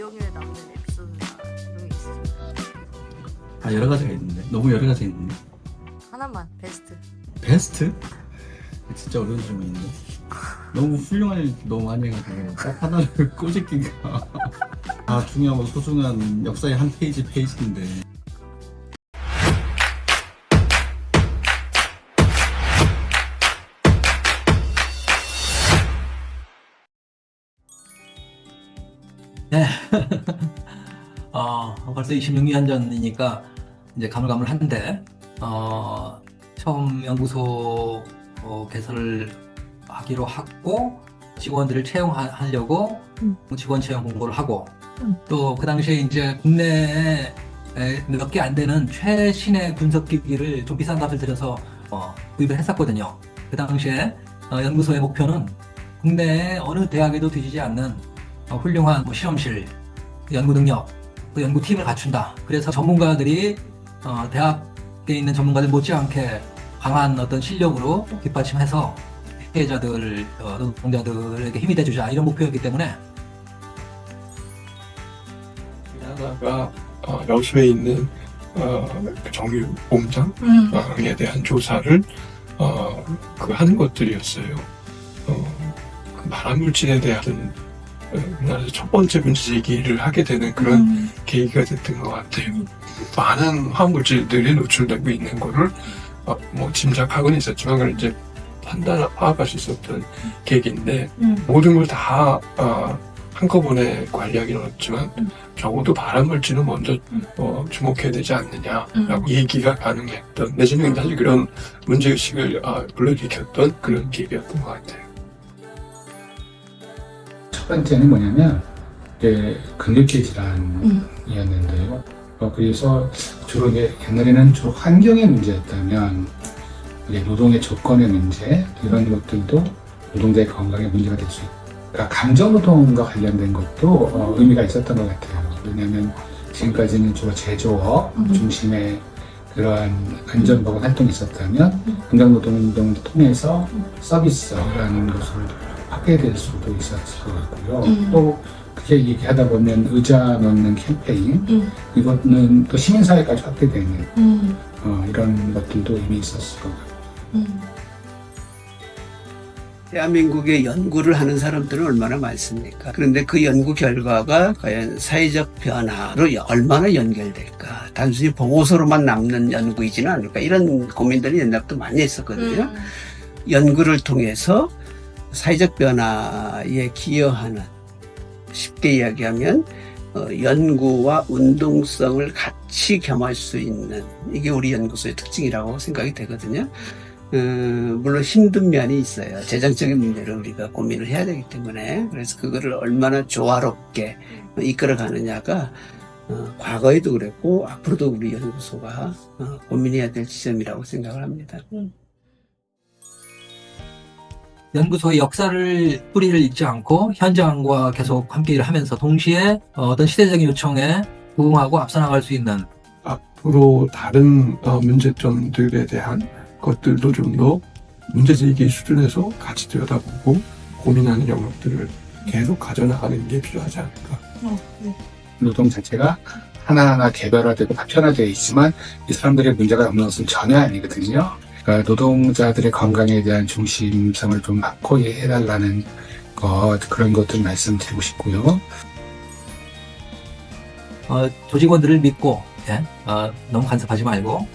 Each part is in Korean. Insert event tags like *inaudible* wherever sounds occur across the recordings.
기억에 남는 에피소드나 이런 게 있으신가요? 아 여러 가지가 있는데 너무 여러 가지가 있는데 하나만 베스트. 베스트? 진짜 어려운 질문인데 너무 훌륭한 일 너무 많이 해가지고 딱 하나를 *laughs* 꼬집기가 다 중요하고 소중한 역사의 한 페이지 페이지인데 네. *laughs* 어, 벌써 26년 전이니까 이제 가물가물한데, 어, 처음 연구소 어, 개설을 하기로 하고, 직원들을 채용하려고 음. 직원 채용 공고를 하고, 음. 또그 당시에 이제 국내에 몇 개 안 되는 최신의 분석 기기를 좀 비싼 값을 들여서 어, 구입을 했었거든요. 그 당시에 어, 연구소의 목표는 국내에 어느 대학에도 뒤지지 않는 어, 훌륭한 뭐 실험실, 그 연구 능력, 그 연구팀을 갖춘다. 그래서 전문가들이 어, 대학에 있는 전문가들 못지않게 강한 어떤 실력으로 뒷받침해서 피해자들, 어, 노동자들에게 힘이 돼주자 이런 목표였기 때문에 하나가 어, 여수에 있는 어, 그 정유 공장에 대한 조사를 어, 그 하는 것들이었어요. 어, 그 발암물질에 대한 어, 첫 번째 문제 제기를 하게 되는 그런 계기가 됐던 것 같아요. 많은 화학물질들이 노출되고 있는 거를 어, 뭐 짐작하고는 있었지만 그걸 이제 판단 파악할 수 있었던 계기인데 음. 모든 걸다 어, 한꺼번에 관리하기는 어렵지만 음. 적어도 발암물질은 먼저 음. 어, 주목해야 되지 않느냐라고 음. 얘기가 가능했던 내지는 사실 그런 문제의식을 어, 불러일으켰던 그런 계기였던 것 같아요. 첫 번째는 뭐냐면 이제 근육계 질환이었는데요. 어, 그래서 주로 이제 옛날에는 주로 환경의 문제였다면 이제 노동의 조건의 문제 이런 것들도 노동자의 건강에 문제가 될 수 있고 그러니까 감정 노동과 관련된 것도 어, 의미가 있었던 것 같아요. 왜냐하면 지금까지는 주로 제조업 음. 중심의 그러한 안전보건 활동이 있었다면 감정 노동 운동을 통해서 서비스라는 것을 확대될 수도 있었을 것 같고요. 음. 또 그렇게 얘기하다 보면 의자 넣는 캠페인 음. 이거는 또 시민사회까지 확대되는 음. 어, 이런 것들도 이미 있었을 것 같고 음. 대한민국에 연구를 하는 사람들은 얼마나 많습니까? 그런데 그 연구 결과가 과연 사회적 변화로 여- 얼마나 연결될까? 단순히 보고서로만 남는 연구이지는 않을까? 이런 고민들이 옛날부터 많이 했었거든요. 음. 연구를 통해서 사회적 변화에 기여하는 쉽게 이야기하면 어, 연구와 운동성을 같이 겸할 수 있는 이게 우리 연구소의 특징이라고 생각이 되거든요. 어, 물론 힘든 면이 있어요. 재정적인 문제를 우리가 고민을 해야 되기 때문에 그래서 그거를 얼마나 조화롭게 이끌어 가느냐가 어, 과거에도 그랬고 앞으로도 우리 연구소가 어, 고민해야 될 지점이라고 생각을 합니다. 연구소의 역사를 뿌리를 잊지 않고 현장과 계속 함께 일을 하면서 동시에 어, 어떤 시대적인 요청에 부응하고 앞서 나갈 수 있는 앞으로 다른 어, 문제점들에 대한 것들도 좀 더 문제제기 수준에서 같이 들여다보고 고민하는 영역들을 계속 가져나가는 게 필요하지 않을까. 노동 자체가 하나하나 개별화되고 다편화되어 있지만 이 사람들의 문제가 없는 것은 전혀 아니거든요. 그러니까 노동자들의 건강에 대한 중심성을 좀 확고히 해달라는 것 그런 것들 말씀드리고 싶고요. 어, 조직원들을 믿고 예? 어, 너무 간섭하지 말고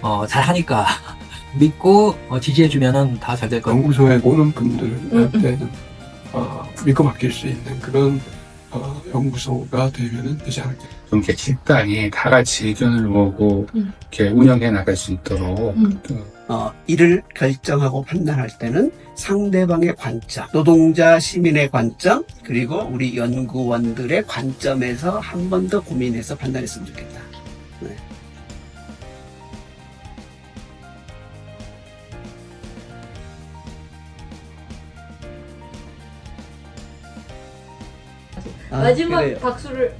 어, 잘하니까 *laughs* 믿고 어, 지지해주면은 다 잘 될 거예요. 연구소에 오는 분들한테는 어, 믿고 맡길 수 있는 그런 어, 연구소가 되면 되지 않을까. 좀 이렇게 집단이 다 같이 의견을 모으고 음. 이렇게 운영해 나갈 수 있도록 음. 어, 이를 결정하고 판단할 때는 상대방의 관점, 노동자 시민의 관점, 그리고 우리 연구원들의 관점에서 한 번 더 고민해서 판단했으면 좋겠다. 아, 마지막 그래요. 박수를